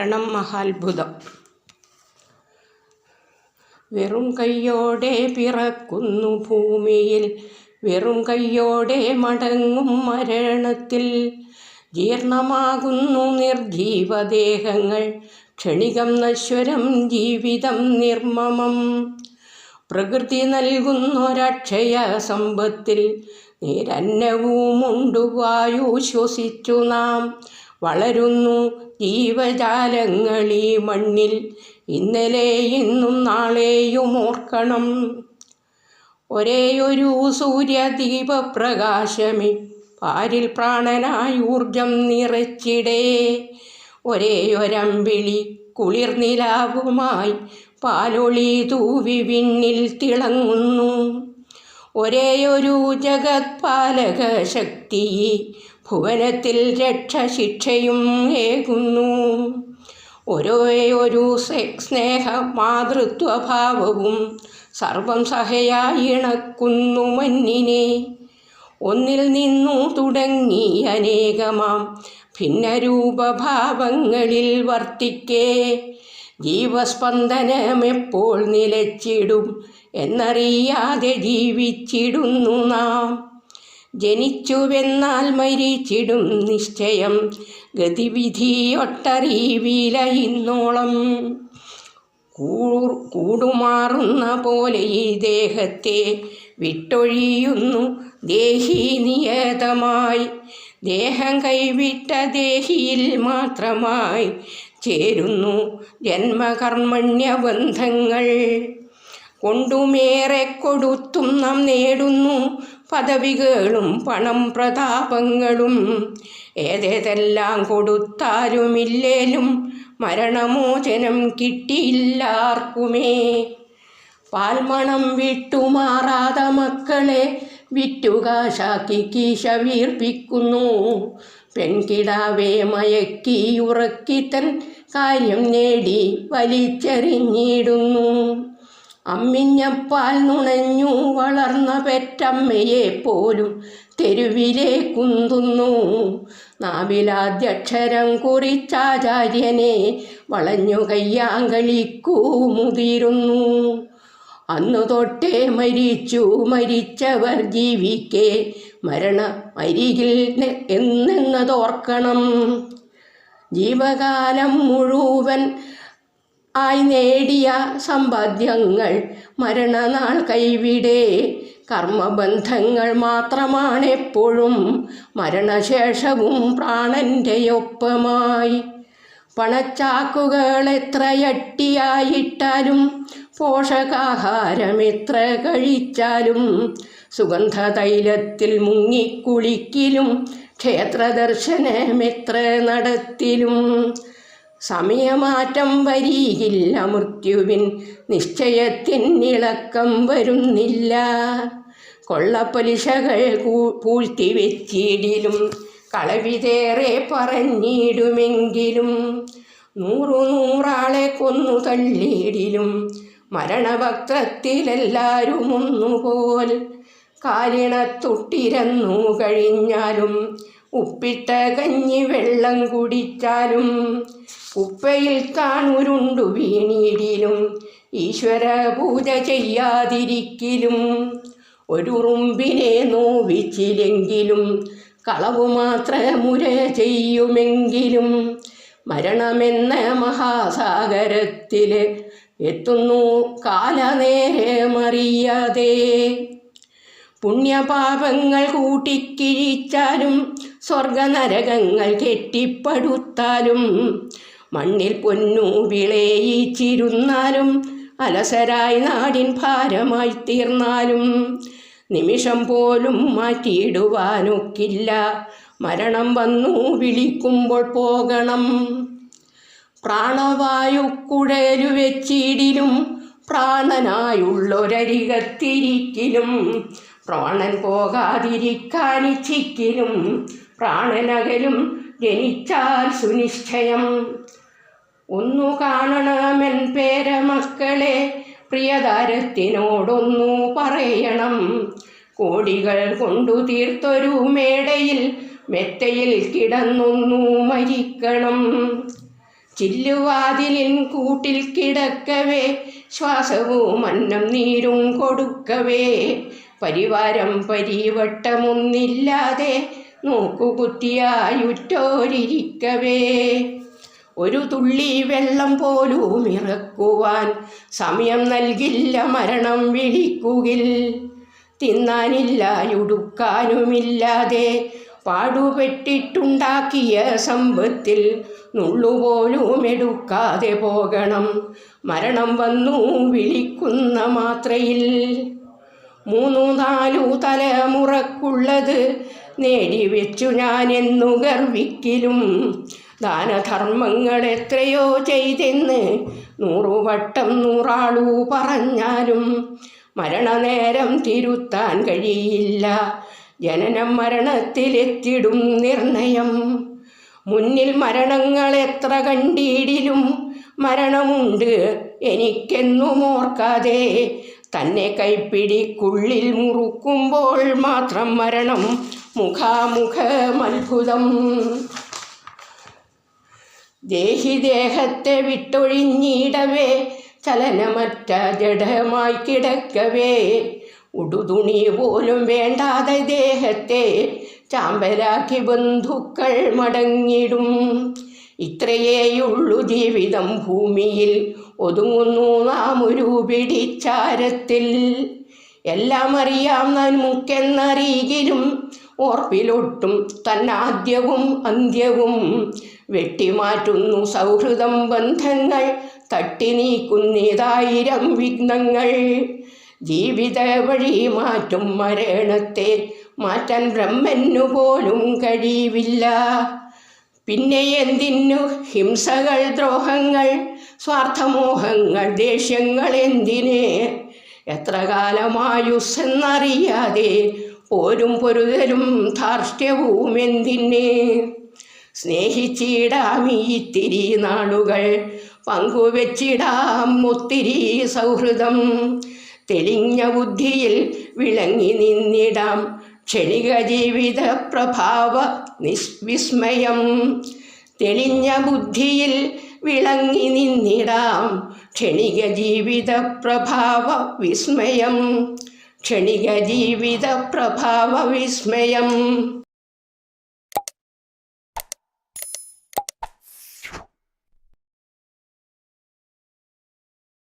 മരണം മഹാത്ഭുതം. വെറും കയ്യോടെ പിറക്കുന്നു ഭൂമിയിൽ വെറും കയ്യോടെ മടങ്ങും മരണത്തിൽ. ജീർണമാകുന്നു നിർജീവദേഹങ്ങൾ ക്ഷണികം നശ്വരം ജീവിതം നിർമ്മമം. പ്രകൃതി നൽകുന്നൊരക്ഷയ സമ്പത്തിൽ നിരന്നവുമുണ്ടു വായു ശ്വസിച്ചു നാം. വളരുന്നു ജീവജാലങ്ങളീ മണ്ണിൽ. ഇന്നലെ ഇന്നും നാളെയും ഓർക്കണം. ഒരേയൊരു സൂര്യദീപപ്രകാശമേ. പാരിൽ പ്രാണനായി ഊർജം നിറച്ചിടേ. ഒരേയൊരമ്പിളി കുളിർനിലാവുമായി പാലൊളി തൂവി വിണ്ണിൽ തിളങ്ങുന്നു. ഒരേയൊരു ജഗത്പാലക ശക്തി ഭുവനത്തിൽ രക്ഷ ശിക്ഷയും ഏകുന്നു. ഓരോ ഒരു സ്നേഹ മാതൃത്വഭാവവും സർവം സഹയായി ഇണക്കുന്നു ഒന്നിൽ നിന്നു തുടങ്ങി അനേകമാം ഭിന്നരൂപഭാവങ്ങളിൽ വർത്തിക്കേ. ജീവസ്പന്ദനമെപ്പോൾ നിലച്ചിടും എന്നറിയാതെ ജീവിച്ചിടുന്നു നാം. ജനിച്ചുവെന്നാൽ മരിച്ചിടും നിശ്ചയം. ഗതിവിധിയൊട്ടറിവില ഇന്നോളം കൂടുമാറുന്ന പോലെ ഈ ദേഹത്തെ വിട്ടൊഴിയുന്നു ദേഹി നിയതമായി. ദേഹം കൈവിട്ട ദേഹിയിൽ മാത്രമായി ചേരുന്നു ജന്മകർമ്മണ്യ ബന്ധങ്ങൾ കൊണ്ടുമേറെ കൊടുത്തും നാം നേടുന്നു പദവികളും പണം പ്രതാപങ്ങളും ഏതേതെല്ലാം കൊടുത്താലുമില്ലേലും മരണമോചനം കിട്ടിയില്ലാർക്കുമേ. പാൽമണം വിട്ടുമാറാത മക്കളെ വിറ്റുകാശാക്കി കീശ വീർപ്പിക്കുന്നു പെൺകിടാവെ മയക്കി ഉറക്കിത്തൻ കാര്യം നേടി വലിച്ചെറിഞ്ഞിടുന്നു. അമ്മിഞ്ഞപ്പാൽ നുണഞ്ഞു വളർന്ന പെറ്റമ്മയെ പോലും തെരുവിലെ കുന്തുന്നു. നാവിലാദ്യക്ഷരം കുറിച്ചാചാര്യനെ വളഞ്ഞു കയ്യാങ്കളിക്കൂ മുതിരുന്നു അന്നു തൊട്ടേ മരിച്ചു മരിച്ചവർ ജീവിക്കെ മരണ മരികിൽ എന്നെന്നതോർക്കണം. ജീവകാലം മുഴുവൻ ആയി നേടിയ സമ്പാദ്യങ്ങൾ മരണനാൾ കൈവിടെ. കർമ്മബന്ധങ്ങൾ മാത്രമാണ് എപ്പോഴും മരണശേഷവും പ്രാണന്റെ ഒപ്പമായി. പണച്ചാക്കുകൾ എത്രയട്ടിയായിട്ടാലും പോഷകാഹാരം എത്ര കഴിച്ചാലും സുഗന്ധ തൈലത്തിൽ മുങ്ങിക്കുളിക്കിലും ക്ഷേത്രദർശനം എത്ര നടത്തിലും സമയമാറ്റം വരിയില്ല മൃത്യുവിൻ നിശ്ചയത്തിൻ ഇളക്കം വരുന്നില്ല. കൊള്ളപ്പലിശകൾ പൂഴ്ത്തി വെച്ചിടിലും കളവിതേറെ പറഞ്ഞിടുമെങ്കിലും നൂറു നൂറാളെ കൊന്നു തള്ളിയിടിലും മരണഭക്തത്തിലെല്ലാരും ഒന്നുപോൽ കാലിണത്തൊട്ടിരന്നു കഴിഞ്ഞാലും ഉപ്പിട്ട കഞ്ഞി വെള്ളം കുടിച്ചാലും ഉപ്പയിൽ കാണുരുണ്ടു വീണിടിലും. ഈശ്വര പൂജ ചെയ്യാതിരിക്കലും. ഒരു റുമ്പിനെ നോവിച്ചില്ലെങ്കിലും കളവു മാത്രമുര ചെയ്യുമെങ്കിലും. മരണമെന്ന മഹാസാഗരത്തിൽ എത്തുന്നു കാലനേരമറിയാതെ പുണ്യപാപങ്ങൾ കൂട്ടിക്കിഴിച്ചാലും സ്വർഗനരകങ്ങൾ കെട്ടിപ്പടുത്താലും മണ്ണിൽ പൊന്നു വിളയിച്ചിരുന്നാലും അലസരായി നാടിൻ ഭാരമായി തീർന്നാലും നിമിഷം പോലും മാറ്റിയിടുവാനൊക്കില്ല. മരണം വന്നു വിളിക്കുമ്പോൾ പോകണം. പ്രാണവായു കുഴലു വെച്ചിടിലും പ്രാണനായുള്ളൊരരികത്തിരിക്കലും പ്രാണൻ പോകാതിരിക്കാനിച്ചിക്കലും പ്രാണനകലും ജനിച്ചാൽ സുനിശ്ചയം. ഒന്നു കാണണമെൻ പേരമക്കളെ പ്രിയതാരത്തിനോടൊന്നു പറയണം. കോടികൾ കൊണ്ടു തീർത്തൊരു മേടയിൽ മെത്തയിൽ കിടന്നൊന്നു മരിക്കണം. ചില്ലുവാതിലിൻ കൂട്ടിൽ കിടക്കവേ ശ്വാസവും അന്നം നീരും കൊടുക്കവേ. പരിവാരം പരിവട്ടമൊന്നില്ലാതെ നോക്കുകുത്തിയായുറ്റോരിക്കവേ ഒരു തുള്ളി വെള്ളം പോലും ഇറക്കുവാൻ സമയം നൽകില്ല മരണം വിളിക്കുകിൽ. തിന്നാനില്ല ഉടുക്കാനുമില്ലാതെ പാടുപെട്ടിട്ടുണ്ടാക്കിയ സമ്പത്തിൽ നുള്ളുപോലും എടുക്കാതെ പോകണം. മരണം വന്നു വിളിക്കുന്ന മാത്രയിൽ മൂന്നു നാലു തലമുറക്കുള്ളത് നേടിവെച്ചു ഞാൻ എന്നു ഗർവിക്കിലും ദാനധർമ്മങ്ങൾ എത്രയോ ചെയ്തെന്ന് നൂറുവട്ടം നൂറാളു പറഞ്ഞാലും മരണനേരം തിരുത്താൻ കഴിയില്ല. ജനനം മരണത്തിലെത്തിടും നിർണയം. മുന്നിൽ മരണങ്ങൾ എത്ര കണ്ടിടിലും മരണമുണ്ട് എനിക്കെന്നും ഓർക്കാതെ തന്നെ കൈപ്പിടിക്കുള്ളിൽ മുറുക്കുമ്പോൾ മാത്രം മരണം മുഖാമുഖമത്ഭുതം. ദേഹി ദേഹത്തെ വിട്ടൊഴിഞ്ഞിടവേ ചലനമറ്റ ജഡമായി കിടക്കവേ. ഉടുതുണി പോലും വേണ്ടാതെ ദേഹത്തെ ചാമ്പലാക്കി ബന്ധുക്കൾ മടങ്ങിടും. ഇത്രയേയുള്ളു ജീവിതം ഭൂമിയിൽ ഒതുങ്ങുന്നു നാം ഒരു പിടിച്ചാരത്തിൽ. എല്ലാം അറിയാം നമുക്കെന്നറിയിലും ഓർപ്പിലൊട്ടും തന്നാദ്യവും അന്ത്യവും. വെട്ടിമാറ്റുന്നു സൗഹൃദം ബന്ധങ്ങൾ തട്ടി നീക്കുന്നേതായിരം വിഘ്നങ്ങൾ. ജീവിത വഴി മാറ്റും മരണത്തെ മാറ്റാൻ ബ്രഹ്മനു പോലും കഴിവില്ല. പിന്നെ എന്തിനു ഹിംസകൾ ദ്രോഹങ്ങൾ സ്വാർത്ഥമോഹങ്ങൾ ദേഷ്യങ്ങൾ എന്തിനെ? എത്ര കാലമായുസ്സെന്നറിയാതെ പോരും പൊരുതലും ധാർഷ്ട്യവും എന്തിന്? സ്നേഹിച്ചിടാം ഇത്തിരി നാളുകൾ. പങ്കുവെച്ചിടാം ഒത്തിരി സൗഹൃദം. തെളിഞ്ഞ ബുദ്ധിയിൽ വിളങ്ങി നിന്നിടാം ക്ഷണിക ജീവിത പ്രഭാവ നിസ്വിസ്മയം തെളിഞ്ഞ ബുദ്ധിയിൽ വിളങ്ങി നിന്നിടാം ക്ഷണിക ജീവിത പ്രഭാവ വിസ്മയം. ക്ഷണിക ജീവിത പ്രഭാവ വിസ്മയം.